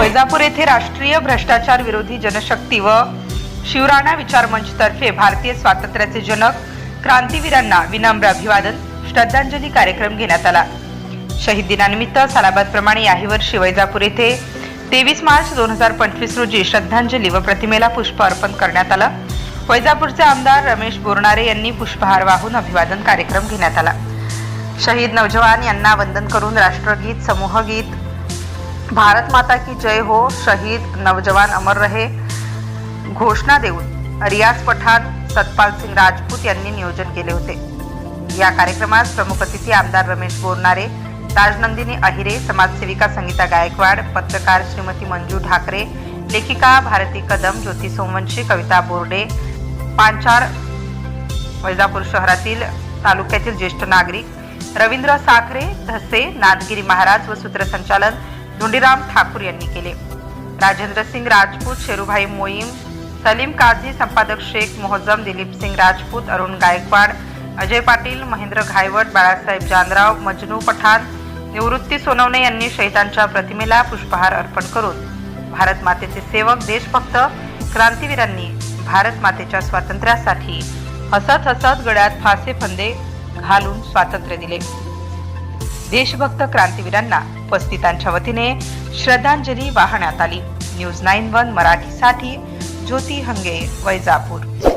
वैजापूर येथे राष्ट्रीय भ्रष्टाचार विरोधी जनशक्ती व शिवराणा विचार मंच तर्फे भारतीय स्वातंत्र्याचे जनक क्रांतीवीरांना विनम्र अभिवादन श्रद्धांजली कार्यक्रम घेण्यात आला. शहीद दिनानिमित्त सालाबाद प्रमाणे याही वर्षी वैजापूर येथे तेवीस मार्च दोन हजार पंचवीस रोजी श्रद्धांजली व प्रतिमेला पुष्प अर्पण करण्यात आलं. वैजापूरचे आमदार रमेश बोरणारे यांनी पुष्पहार वाहून अभिवादन कार्यक्रम घेण्यात आला. शहीद नौजवान यांना वंदन करून राष्ट्रगीत समूहगीत भारत माता की जय हो शहीद नवजवान अमर रहे। घोषणा देऊन रियाज पठाण सतपाल सिंग राजपूत यांनी नियोजन केले होते. या कार्यक्रमात प्रमुख अतिथी आमदार रमेश बोरनारे राजनंदिनी अहिरे समाजसेविका संगीता गायकवाड पत्रकार श्रीमती मंजू ठाकरे लेखिका भारती कदम ज्योती सोमवंशी कविता बोर्डे पांचाळ वैजापूर शहरातील तालुक्यातील ज्येष्ठ नागरिक रवींद्र साखरे धसे नादगिरी महाराज व सूत्रसंचालन धुंडीराम ठाकूर यांनी केले. राजेंद्र सिंग राजपूत शेरूभाई मोईम सलीम काझी संपादक शेख मोहज्जम दिलीप सिंग राजपूत अरुण गायकवाड अजय पाटील महेंद्र घायवट बाळासाहेब जानराव मजनू पठाण निवृत्ती सोनवणे यांनी शहीदांच्या प्रतिमेला पुष्पहार अर्पण करून भारत मातेचे सेवक देशभक्त क्रांतीवीरांनी भारत मातेच्या स्वातंत्र्यासाठी हसत हसत गळ्यात फासे फंदे घालून स्वातंत्र्य दिले. देशभक्त क्रांतीवीरांना उपस्थितांच्या वतीने श्रद्धांजली वाहण्यात आली. न्यूज नाईन वन मराठीसाठी ज्योती हंगे वैजापूर.